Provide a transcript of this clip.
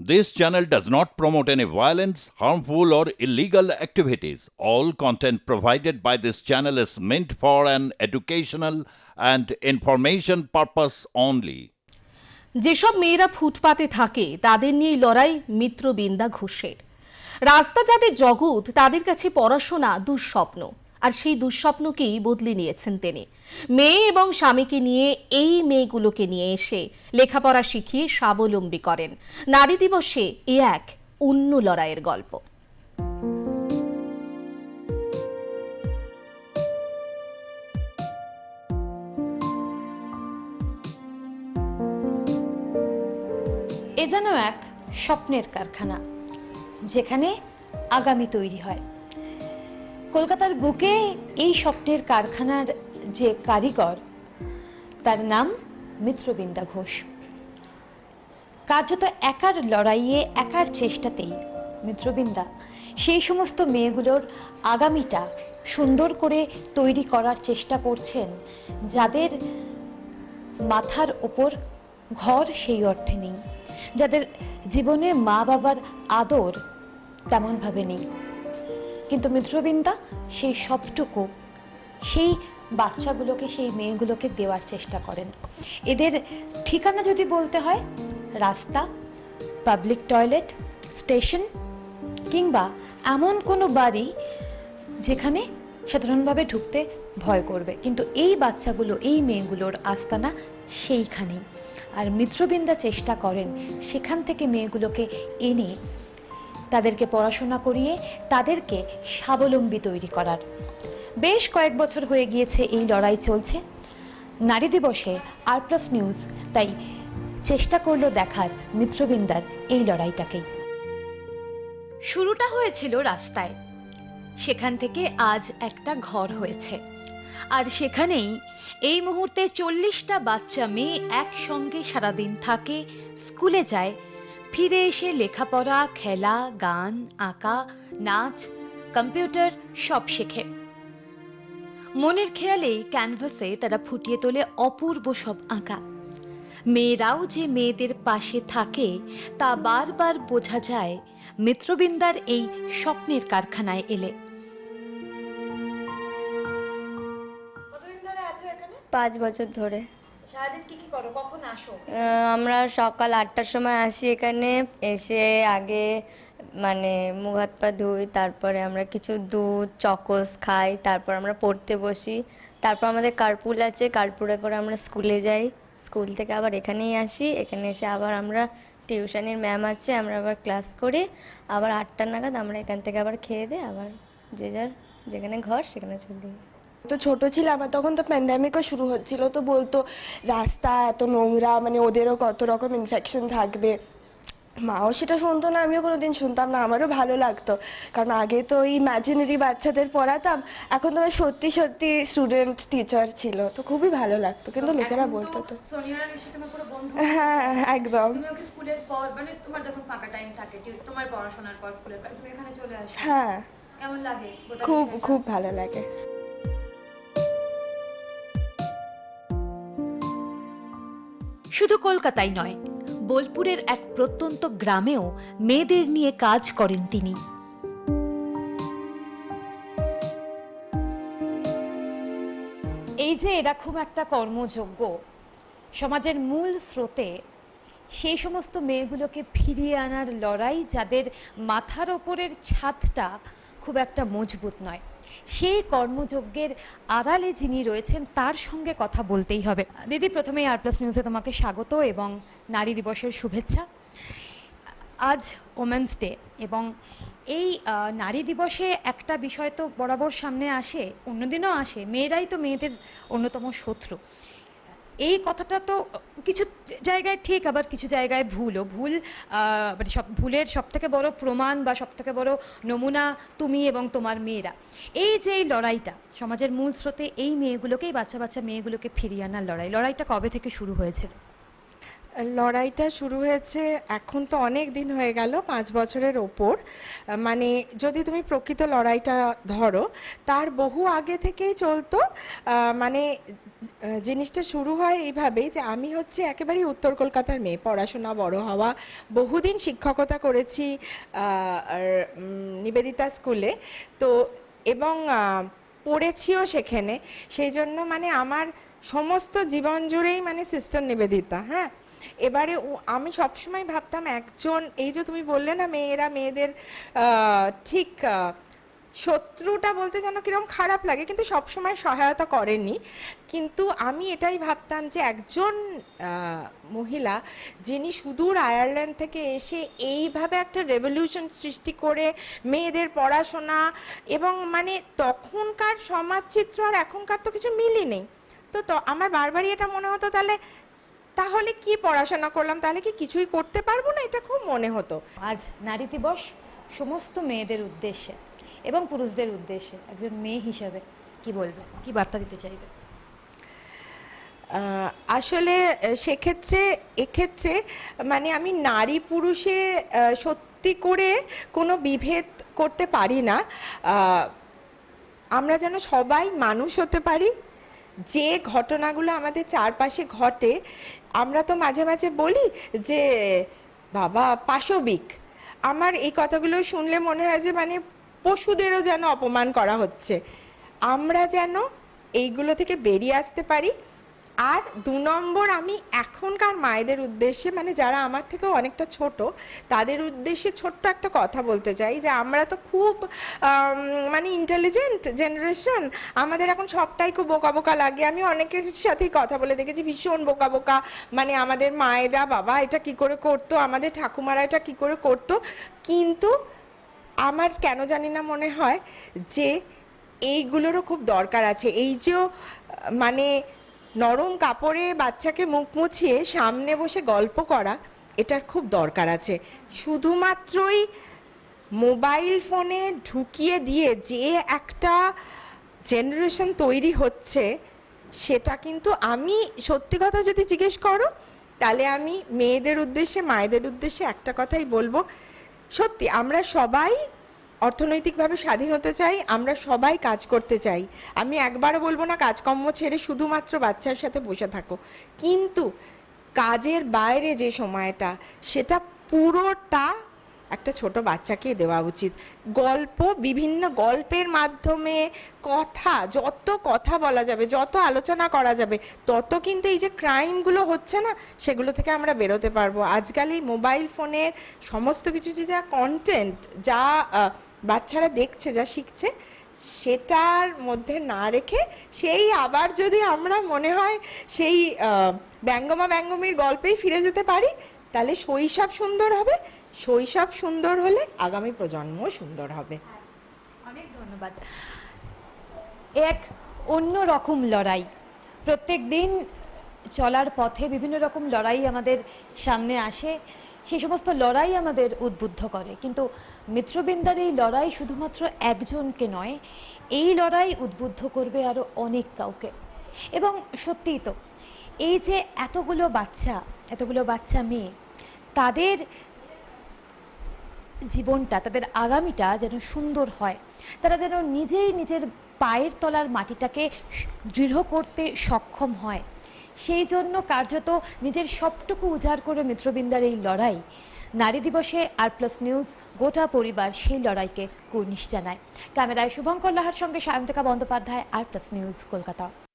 This channel does not promote any violence, harmful, or illegal activities. All content provided by this channel is meant for an educational and information purpose only. যেসব মেয়েরা ফুটপাতে থাকে তাদের নিয়ে লড়াই মিত্রবিন্দা ঘোষের রাস্তা যাদের জগৎ তাদের কাছে পড়াশোনা দুঃস্বপ্ন আর সেই দুঃস্বপ্নকেই বদলে নিয়েছেন তিনি। মেয়ে এবং স্বামীকে নিয়ে এই মেয়েগুলোকে নিয়ে এসে লেখাপড়া শিখিয়ে স্বাবলম্বী করেন। নারী দিবসে এ এক অন্য লড়াইয়ের গল্প। এ যেন এক স্বপ্নের কারখানা, যেখানে আগামী তৈরি হয়। কলকাতার বুকে এই স্বপ্নের কারখানার যে কারিগর, তার নাম মিত্রবিন্দা ঘোষ। কার্যত একার লড়াইয়ে, একার চেষ্টাতেই মিত্রবিন্দা সেই সমস্ত মেয়েগুলোর আগামীটা সুন্দর করে তৈরি করার চেষ্টা করছেন, যাদের মাথার ওপর ঘর সেই অর্থে নেই, যাদের জীবনে মা বাবার আদর তেমনভাবে নেই। কিন্তু মিত্রবিন্দা সেই সবটুকু, সেই বাচ্চাগুলোকে, সেই মেয়েগুলোকে দেওয়ার চেষ্টা করেন। এদের ঠিকানা যদি বলতে হয়, রাস্তা পাবলিক টয়লেট স্টেশন কিংবা এমন কোনো বাড়ি যেখানে সাধারণভাবে ঢুকতে ভয় করবে। কিন্তু এই বাচ্চাগুলো, এই মেয়েগুলোর আস্তানা সেইখানেই। আর মিত্রবৃন্দা চেষ্টা করেন সেখান থেকে মেয়েগুলোকে এনে তাদেরকে পড়াশোনা করিয়ে তাদেরকে স্বাবলম্বী তৈরি করার। বেশ কয়েক বছর হয়ে গিয়েছে এই লড়াই চলছে। নারী দিবসে আর প্লাস নিউজ তাই চেষ্টা করল দেখার মিত্রবৃন্দার এই লড়াইটাকেই। শুরুটা হয়েছিল রাস্তায়। সেখান থেকে আজ একটা ঘর হয়েছে। আর সেখানেই এই মুহূর্তে চল্লিশটা বাচ্চা মেয়ে একসঙ্গে সারাদিন থাকে, স্কুলে যায় ফিরে এসে লেখাপড়া খেলা গান আঁকা নাচ কম্পিউটার সব শেখে। মনের খেয়ালেই ক্যানভাসে তারা ফুটিয়ে তোলে অপূর্ব সব আঁকা। মেয়েরাও যে মেয়েদের পাশে থাকে তা বারবার বোঝা যায় মিত্রবিন্দার এই স্বপ্নের কারখানায় এলে। পাঁচ বছর ধরে। আমরা সকাল আটটার সময় আসি এখানে। এসে আগে মানে মুখ হাত পা ধুই, তারপরে আমরা কিছু দুধ, চকোস খাই, তারপর আমরা পড়তে বসি। তারপর আমাদের কার্পুল আছে কার্পুরে করে আমরা স্কুলে যাই। স্কুল থেকে আবার এখানেই আসি। এখানে এসে আবার আমরা টিউশনের ম্যাম আছে, আমরা আবার ক্লাস করি। আবার আটটা নাগাদ আমরা এখান থেকে আবার খেয়ে দিই আবার যে যার যেখানে ঘর সেখানে চলে তো ছোট ছিলাম আর তখন তো প্যান্ডামিকও শুরু হচ্ছিল তো বলতো রাস্তা এত নোংরা মানে ওদেরও কত রকম ইনফেকশন থাকবে। মাও সেটা শুনতো না আমিও কোনো দিন শুনতাম না আমারও ভালো লাগতো। কারণ আগে তো ওই ইমাজিনারি বাচ্চাদের পড়াতাম এখন তোমার সত্যি সত্যি স্টুডেন্ট টিচার ছিল তো খুবই ভালো লাগতো। কিন্তু লোকেরা বলতো তো। হ্যাঁ একদম। তুমি ওকে স্কুলের পর মানে শুধু কলকাতায় নয়, বোলপুরের এক প্রত্যন্ত গ্রামেও মেয়েদের নিয়ে কাজ করেন তিনি। এই যে এরা খুব একটা কর্মযোগ্য, সমাজের মূল স্রোতে সেই সমস্ত মেয়েগুলোকে ফিরিয়ে আনার লড়াই যাদের মাথার ওপরের ছাদটা খুব একটা মজবুত নয়। সেই কর্মযজ্ঞের আড়ালে যিনি রয়েছেন, তার সঙ্গে কথা বলতেই হবে। দিদি, প্রথমেই আর প্লাস নিউজে তোমাকে স্বাগত এবং নারী দিবসের শুভেচ্ছা। আজ ওমেন্স ডে এবং এই নারী দিবসে একটা বিষয় তো বরাবর সামনে আসে, অন্যদিনও আসে। মেয়েরাই তো মেয়েদের অন্যতম শত্রু। এই কথাটা তো কিছু জায়গায় ঠিক, আবার কিছু জায়গায় ভুলও। ভুল মানে সব, ভুলের সব থেকে বড় প্রমাণ বা সব থেকে বড় নমুনা তুমি এবং তোমার মেয়েরা। এই যে এই লড়াইটা, সমাজের মূল স্রোতে এই মেয়েগুলোকেই, বাচ্চা বাচ্চা মেয়েগুলোকে ফিরিয়ে আনার লড়াই। লড়াইটা কবে থেকে শুরু হয়েছিল লড়াইটা শুরু হয়েছে এখন তো অনেক দিন হয়ে গেল, পাঁচ বছরের ওপর। মানে যদি তুমি প্রকৃত লড়াইটা ধরো, তার বহু আগে থেকেই চলতো মানে জিনিসটা শুরু হয় এইভাবেই যে আমি হচ্ছে একেবারেই উত্তর কলকাতার মেয়ে, পড়াশোনা বড় হওয়া, বহুদিন শিক্ষকতা করেছি নিবেদিতা স্কুলে। তো এবং পড়েছিও সেখানে। সেই জন্য মানে আমার সমস্ত জীবন জুড়েই মানে সিস্টার নিবেদিতা হ্যাঁ? এবারে আমি সবসময় ভাবতাম একজন, এই যে তুমি বললে না মেয়েরা, মেয়েদের ঠিক শত্রুটা বলতে যেন কীরকম খারাপ লাগে, কিন্তু সবসময় সহায়তা করেনি। কিন্তু আমি এটাই ভাবতাম যে একজন মহিলা যিনি সুদূর আয়ারল্যান্ড থেকে এসে এইভাবে একটা রেভলিউশন সৃষ্টি করে মেয়েদের পড়াশোনা এবং মানে তখনকার সমাজচিত্র আর এখনকার তো কিছু মিলই নেই। তো তো, আমার বারবারই এটা মনে হতো, তাহলে তাহলে কি পড়াশোনা করলাম? তাহলে কি কিছুই করতে পারব না? এটা খুব মনে হতো। আজ নারী দিবস, সমস্ত মেয়েদের উদ্দেশ্যে। এবং পুরুষদের উদ্দেশ্যে একজন মেয়ে হিসাবে কি বলবে? কি বার্তা দিতে চাইবে? আসলে সেক্ষেত্রে, এক্ষেত্রে মানে আমি নারী পুরুষে সত্যি করে কোনো বিভেদ করতে পারি না। আমরা যেন সবাই মানুষ হতে পারি। যে ঘটনাগুলো আমাদের চারপাশে ঘটে, আমরা তো মাঝে মাঝে বলি যে, বাবা, পাশবিক। আমার এই কথাগুলো শুনলে মনে হয় যে মানে পশুদেরও যেন অপমান করা হচ্ছে। আমরা যেন এইগুলো থেকে বেরিয়ে আসতে পারি। আর দু নম্বর, আমি এখনকার মায়েদের উদ্দেশ্যে মানে যারা আমার থেকেও অনেকটা ছোট, তাদের উদ্দেশ্যে ছোট্ট একটা কথা বলতে চাই যে আমরা তো খুব মানে ইন্টেলিজেন্ট জেনারেশন আমাদের এখন সবটাই খুব বোকা বোকা লাগে। আমি অনেকের সাথেই কথা বলে দেখেছি, ভীষণ বোকা বোকা। মানে আমাদের মায়েরা, বাবা এটা কি করে করতো? আমাদের ঠাকুমারা এটা কি করে করতো? কিন্তু আমার কেন জানি না মনে হয় যে এইগুলোরও খুব দরকার আছে। এই যে মানে নরম কাপড়ে বাচ্চাকে মুখ মুছিয়ে সামনে বসে গল্প করা, এটার খুব দরকার আছে। শুধুমাত্রই মোবাইল ফোনে ঢুকিয়ে দিয়ে যে একটা জেনারেশন তৈরি হচ্ছে, সেটা কিন্তু আমি সত্যি কথা যদি জিজ্ঞেস করো, তাহলে আমি মেয়েদের উদ্দেশ্যে, মায়েদের উদ্দেশ্যে একটা কথাই বলব সত্যি, আমরা সবাই অর্থনৈতিকভাবে স্বাধীন হতে চাই, আমরা সবাই কাজ করতে চাই। আমি একবারও বলব না, কাজকর্ম ছেড়ে শুধুমাত্র বাচ্চার সাথে বসে থাকো। কিন্তু কাজের বাইরে যে সময়টা, সেটা পুরোটা একটা ছোট বাচ্চাকে দেওয়া উচিত। গল্প, বিভিন্ন গল্পের মাধ্যমে কথা, যত কথা বলা যাবে, যত আলোচনা করা যাবে, তত কিন্তু এই যে ক্রাইমগুলো হচ্ছে না, সেগুলো থেকে আমরা বেরোতে পারব। আজকাল এই মোবাইল ফোনের সমস্ত কিছু যে যা কন্টেন্ট যা বাচ্চারা দেখছে, যা শিখছে, সেটার মধ্যে না রেখে সেই আবার যদি আমরা মনে হয় সেই ব্যঙ্গমা ব্যঙ্গমীর গল্পেই ফিরে যেতে পারি, তাহলে শৈশব সুন্দর হবে শৈশব সুন্দর হলে আগামী প্রজন্ম সুন্দর হবে। অনেক ধন্যবাদ। এক অন্য রকম লড়াই। প্রত্যেক দিন চলার পথে বিভিন্ন রকম লড়াই আমাদের সামনে আসে। সেই সমস্ত লড়াই আমাদের উদ্বুদ্ধ করে। কিন্তু মিত্রবিন্দার এই লড়াই শুধুমাত্র একজনকে নয়, এই লড়াই উদ্বুদ্ধ করবে আরও অনেক কাউকে। এবং সত্যিই তো, এই যে এতগুলো বাচ্চা এতগুলো বাচ্চা মেয়ে, তাদের জীবনটা, তাদের আগামীটা যেন সুন্দর হয়। তারা যেন নিজেই নিজের পায়ের তলার মাটিটাকে দৃঢ় করতে সক্ষম হয়। সেই জন্য কার্যত নিজের সবটুকু উজাড় করে মিত্রবিন্দার এই লড়াই। নারী দিবসে আর প্লাস নিউজ গোটা পরিবার সেই লড়াইকে কুর্নিশ জানায়। ক্যামেরায় শুভঙ্কর লাহার সঙ্গে Sayantika Bandyopadhyay, R plus news Kolkata.